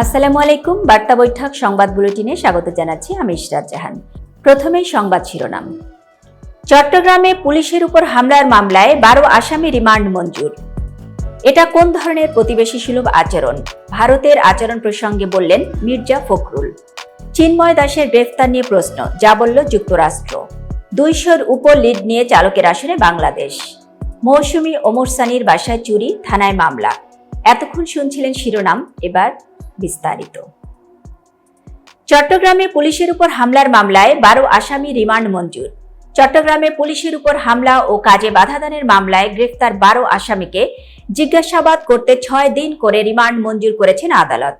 আসসালামু আলাইকুম, বার্তা বৈঠক সংবাদ বুলেটিনে স্বাগত জানাচ্ছি আমি ইশরাত জাহান। প্রথমেই সংবাদ শিরোনাম। চট্টগ্রামে পুলিশের উপর হামলার মামলায় বারো আসামি রিমান্ড মঞ্জুর। এটা কোন ধরনের প্রতিবেশী সুলভ আচরণ? ভারতের আচরণ প্রসঙ্গে বললেন মির্জা ফখরুল। চিন্ময় দাসের গ্রেফতার নিয়ে প্রশ্ন, যা বলল যুক্তরাষ্ট্র। দুইশোর উপর লিড নিয়ে চালকের আসনে বাংলাদেশ। মৌসুমী ওমর সানির বাসায় চুরি, থানায় মামলা। এতক্ষণ শুনছিলেন শিরোনাম, এবার বিস্তারিত। চট্টগ্রামে পুলিশের উপর হামলার মামলায় বারো আসামি রিমান্ড মঞ্জুর। চট্টগ্রামে পুলিশের উপর হামলা ও কাজে বাধাদানের মামলায় গ্রেফতার বারো আসামিকে জিজ্ঞাসাবাদ করতে ছয় দিন করে রিমান্ড মঞ্জুর করেছেন আদালত।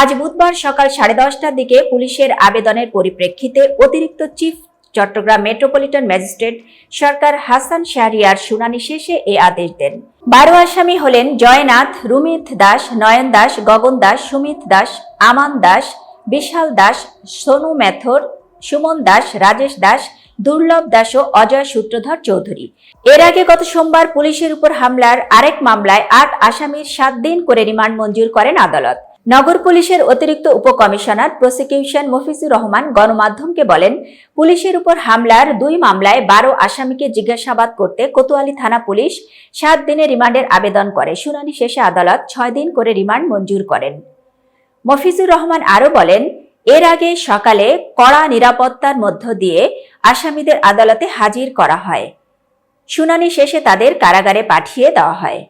আজ বুধবার সকাল সাড়ে দশটার দিকে পুলিশের আবেদনের পরিপ্রেক্ষিতে অতিরিক্ত chief Chattogram metropolitan magistrate Sarkar Hasan Shahriar শুনানি শেষে এ আদেশ দেন। বারো আসামি হলেন জয়নাথ, রুমিত দাস, নয়ন দাস, গগন দাস, সুমিত দাস, আমান দাস, বিশাল দাস, সোনু মেথর, সুমন দাস, রাজেশ দাস, দুর্লভ দাস ও অজয় সূত্রধর চৌধুরী। এর আগে গত সোমবার পুলিশের উপর হামলার আরেক মামলায় আট আসামির সাত দিন করে রিমান্ড মঞ্জুর করেন আদালত। নগর পুলিশের অতিরিক্ত উপকমিশনার প্রসিকিউশন মফিজুর রহমান গণমাধ্যমকে বলেন, পুলিশের উপর হামলার দুই মামলায় বারো আসামিকে জিজ্ঞাসাবাদ করতে কোতোয়ালি থানা পুলিশ সাত দিনের রিমান্ডের আবেদন করে। শুনানি শেষে আদালত ছয় দিন করে রিমান্ড মঞ্জুর করেন। মফিজুর রহমান আরও বলেন, এর আগে সকালে কড়া নিরাপত্তার মধ্য দিয়ে আসামিদের আদালতে হাজির করা হয়। শুনানি শেষে তাদের কারাগারে পাঠিয়ে দেওয়া হয়।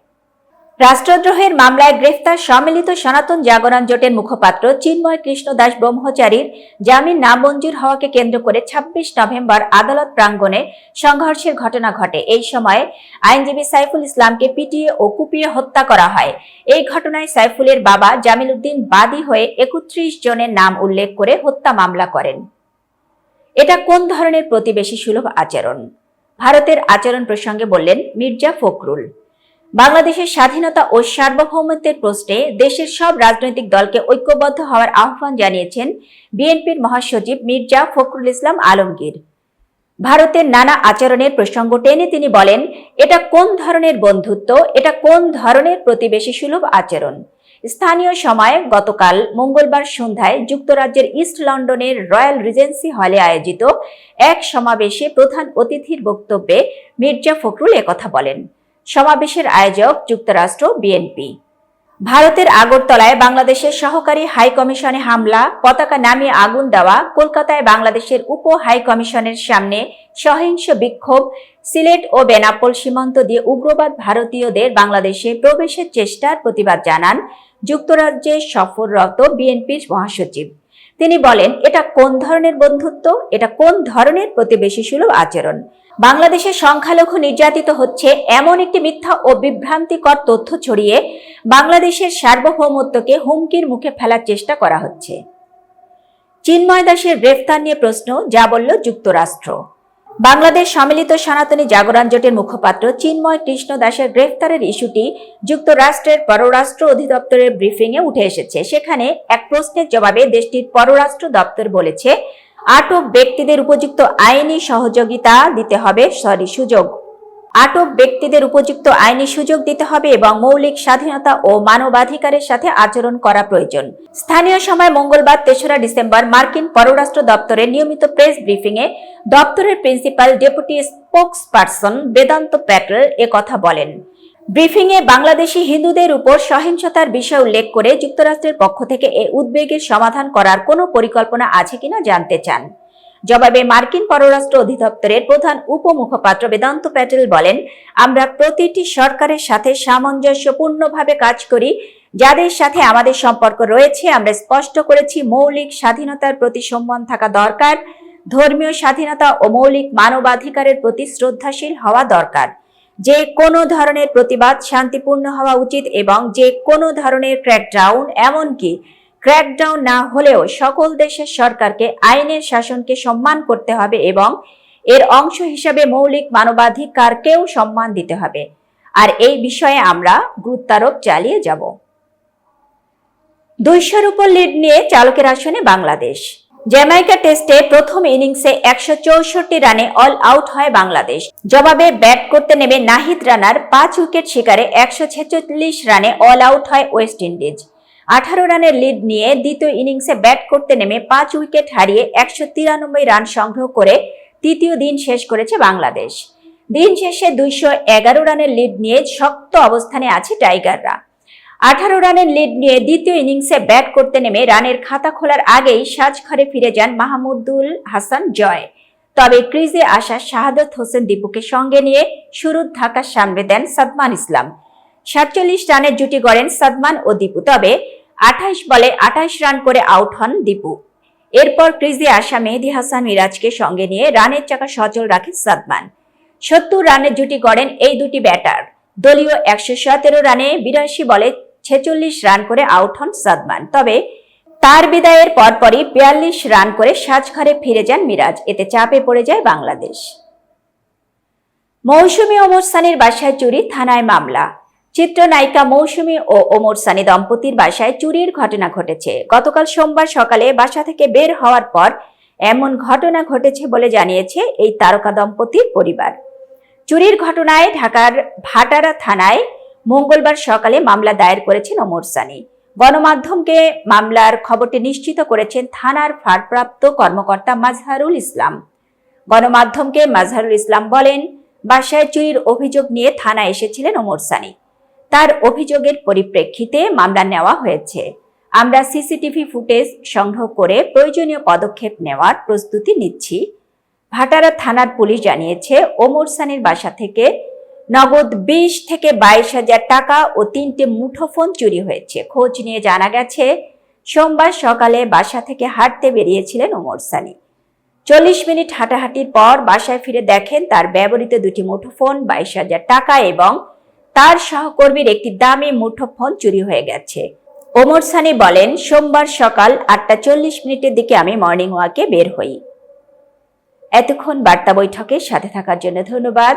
রাষ্ট্রদ্রোহের মামলায় গ্রেফতার সম্মিলিত সনাতন জাগরণ জোটের মুখপাত্র চিন্ময় কৃষ্ণ দাস ব্রহ্মচারীর জামিন নামঞ্জুর হওয়াকে কেন্দ্র করে ২৬ নভেম্বর আদালত প্রাঙ্গণে সংঘর্ষের ঘটনা ঘটে। এই সময় আইনজীবী সাইফুল ইসলামকে পিটিয়ে ও কুপিয়ে হত্যা করা হয়। এই ঘটনায় সাইফুলের বাবা জামিল উদ্দিন বাদী হয়ে একত্রিশ জনের নাম উল্লেখ করে হত্যা মামলা করেন। এটা কোন ধরনের প্রতিবেশী সুলভ আচরণ? ভারতের আচরণ প্রসঙ্গে বললেন মির্জা ফখরুল। বাংলাদেশের স্বাধীনতা ও সার্বভৌমত্বের প্রশ্নে দেশের সব রাজনৈতিক দলকে ঐক্যবদ্ধ হওয়ার আহ্বান জানিয়েছেন বিএনপির মহাসচিব মির্জা ফখরুল ইসলাম আলমগীর। ভারতের নানা আচরণের প্রসঙ্গ টেনে তিনি বলেন, এটা কোন ধরনের বন্ধুত্ব, এটা কোন ধরনের প্রতিবেশী সুলভ আচরণ? স্থানীয় সময় গতকাল মঙ্গলবার সন্ধ্যায় যুক্তরাজ্যের ইস্ট লন্ডনের রয়্যাল রিজেন্সি হলে আয়োজিত এক সমাবেশে প্রধান অতিথির বক্তব্যে মির্জা ফখরুল একথা বলেন। সমাবেশের আয়োজক যুক্তরাষ্ট্র বিএনপি ভারতের আগরতলায় বাংলাদেশের সহকারী হাই কমিশনে হামলা, পতাকা নামিয়ে আগুন দেওয়া, কলকাতায় বাংলাদেশের উপ হাই কমিশনের সামনে সহিংস বিক্ষোভ, সিলেট ও বেনাপোল সীমান্ত দিয়ে উগ্রবাদ ভারতীয়দের বাংলাদেশে প্রবেশের চেষ্টার প্রতিবাদ জানান যুক্তরাজ্যে সফররত বিএনপির মহাসচিব। তিনি বলেন, এটা কোন ধরনের বন্ধুত্ব? এটা কোন ধরনের প্রতিবেশী সুলভ আচরণ? বাংলাদেশের সংখ্যালঘু নির্যাতিত হচ্ছে এমন একটি মিথ্যা ও বিভ্রান্তিকর তথ্য ছড়িয়ে বাংলাদেশের সার্বভৌমত্বকে হুমকির মুখে ফেলার চেষ্টা করা হচ্ছে। চিন্ময় দাসের গ্রেফতার নিয়ে প্রশ্ন, যা বলল যুক্তরাষ্ট্র। বাংলাদেশ সম্মিলিত সনাতনী জাগরণ জোটের মুখপাত্র চিন্ময় কৃষ্ণ দাসের গ্রেফতারের ইস্যুটি যুক্তরাষ্ট্রের পররাষ্ট্র অধিদপ্তরের ব্রিফিংয়ে উঠে এসেছে। সেখানে এক প্রশ্নের জবাবে দেশটির পররাষ্ট্র দপ্তর বলেছে আটক ব্যক্তিদের উপযুক্ত আইনি সহযোগিতা দিতে হবে, সরি, সুযোগ। আটক ব্যক্তিদের উপযুক্ত আইনি সুযোগ দিতে হবে এবং মৌলিক স্বাধীনতা ও মানবাধিকারের সাথে আচরণ করা প্রয়োজন। স্থানীয় সময় মঙ্গলবার তেসরা ডিসেম্বর মার্কিন পররাষ্ট্র দপ্তরের নিয়মিত প্রেস ব্রিফিংয়ে দপ্তরের principal deputy spokesperson Vedant Patel কথা বলেন। ব্রিফিংয়ে বাংলাদেশি হিন্দুদের উপর সহিংসতার বিষয় উল্লেখ করে যুক্তরাষ্ট্রের পক্ষ থেকে এ উদ্বেগের সমাধান করার কোনো পরিকল্পনা আছে কিনা জানতে চান। জবাবে মার্কিন পররাষ্ট্র অধিদপ্তরের প্রধান উপমুখপাত্র বেদান্ত প্যাটেল বলেন, আমরা প্রতিটি সরকারের সাথে সামঞ্জস্যপূর্ণভাবে কাজ করি। যাদের সাথে আমাদের সম্পর্ক রয়েছে, আমরা স্পষ্ট করেছি মৌলিক স্বাধীনতার প্রতি সম্মান থাকা দরকার। ধর্মীয় স্বাধীনতা ও মৌলিক মানবাধিকারের প্রতি শ্রদ্ধাশীল হওয়া দরকার। যে কোনো ধরনের প্রতিবাদ শান্তিপূর্ণ হওয়া উচিত এবং যে কোনো ধরনের ক্র্যাকডাউন এমনকি ক্র্যাকডাউন না হলেও সকল দেশের সরকারকে, আইনের শাসনকে সম্মান করতে হবে এবং এর অংশ হিসাবে মৌলিক মানবাধিকারকেও সম্মান দিতে হবে। আর এই বিষয়ে আমরা গুরুত্বারোপ চালিয়ে যাব। দুইশোর উপর লিড নিয়ে চালকের আসনে বাংলাদেশ। জ্যামাইকা টেস্টে প্রথম ইনিংসে একশো চৌষট্টি রানে অল আউট হয় বাংলাদেশ। জবাবে ব্যাট করতে নেমে নাহিদ রানার, পাঁচ উইকেট শিকারে একশো ছেচল্লিশ রানে অল আউট হয় ওয়েস্ট ইন্ডিজ। আঠারো রানের লিড নিয়ে দ্বিতীয় ইনিংসে ব্যাট করতে নেমে পাঁচ উইকেট হারিয়ে একশো তিরানব্বই রান সংগ্রহ করে তৃতীয় দিন শেষ করেছে বাংলাদেশ। দিন শেষে দুইশো এগারো রানের লিড নিয়ে শক্ত অবস্থানে আছে টাইগাররা। আঠারো রানের লিড নিয়ে দ্বিতীয় ইনিংসে ব্যাট করতে নেমে রানের খাতা খোলার আগেই সাজঘরে ফিরে যান মাহমুদুল হাসান জয়। তবে ক্রিজে আসা শাহাদত হোসেন দীপুকে সঙ্গে নিয়ে শুরুর ধাক্কা সামনে দেন সাদমান ইসলাম। সাতচল্লিশ রানের জুটি গড়েন সাদমান ও দীপু, তবে আঠাইশ বলে আঠাইশ রান করে আউট হন দীপু। এরপর ক্রিজে আসা মেহেদি হাসান মিরাজকে সঙ্গে নিয়ে রানের চাকা সচল রাখেন সাদমান। সত্তর রানের জুটি গড়েন এই দুটি ব্যাটার দলীয় একশো সতেরো রানে বিরাশি বলে ছেচল্লিশ রান করে আউট হন সাদমান। তবে তার বিদায়ের পরপরই বিয়াল্লিশ রান করে সাজঘরে ফিরে যান মিরাজ। এতে চাপে পড়ে যায় বাংলাদেশ। মৌসুমী ওমর সানির বাসায় চুরি, থানায় মামলা। চিত্রনায়িকা মৌসুমী ও ওমর সানি দম্পতির বাসায় চুরির ঘটনা ঘটেছে। গতকাল সোমবার সকালে বাসা থেকে বের হওয়ার পর এমন ঘটনা ঘটেছে বলে জানিয়েছে এই তারকা দম্পতির পরিবার। চুরির ঘটনায় ঢাকার ভাটারা থানায় মঙ্গলবার সকালে মামলা দায়ের করেছেন ওমর সানি। গণমাধ্যমকে মামলার খবরটি নিশ্চিত করেছেন থানার ভারপ্রাপ্ত কর্মকর্তা মাজহারুল ইসলাম। গণমাধ্যমকে মাজহারুল ইসলাম বলেন, বাসায় চুরির অভিযোগ নিয়ে থানায় এসেছিলেন ওমর সানি। তার অভিযোগের পরিপ্রেক্ষিতে মামলা নেওয়া হয়েছে। আমরা সিসিটিভি ফুটেজ সংগ্রহ করে প্রয়োজনীয় পদক্ষেপ নেওয়ার প্রস্তুতি নিচ্ছি। ভাটারা থানার পুলিশ জানিয়েছে, ওমর সানির বাসা থেকে নগদ বিশ থেকে বাইশ হাজার টাকা ও তিনটে মুঠোফোন চুরি হয়েছে। খোঁজ নিয়ে জানা গেছে, সোমবার সকালে বাসা থেকে হাঁটতে বেরিয়েছিলেন ওমর সানি। চল্লিশ মিনিট হাঁটাহাঁটির পর বাসায় ফিরে দেখেন তার ব্যবহৃত দুটি মুঠোফোন বাইশ হাজার টাকা এবং তার সহকর্মীর একটি দামি মুঠোফোন চুরি হয়ে গেছে। ওমর সানি বলেন, সোমবার সকাল আটটা চল্লিশ মিনিটের দিকে আমি মর্নিং ওয়াকে বের হই। এতক্ষণ বার্তা বৈঠকের সাথে থাকার জন্য ধন্যবাদ।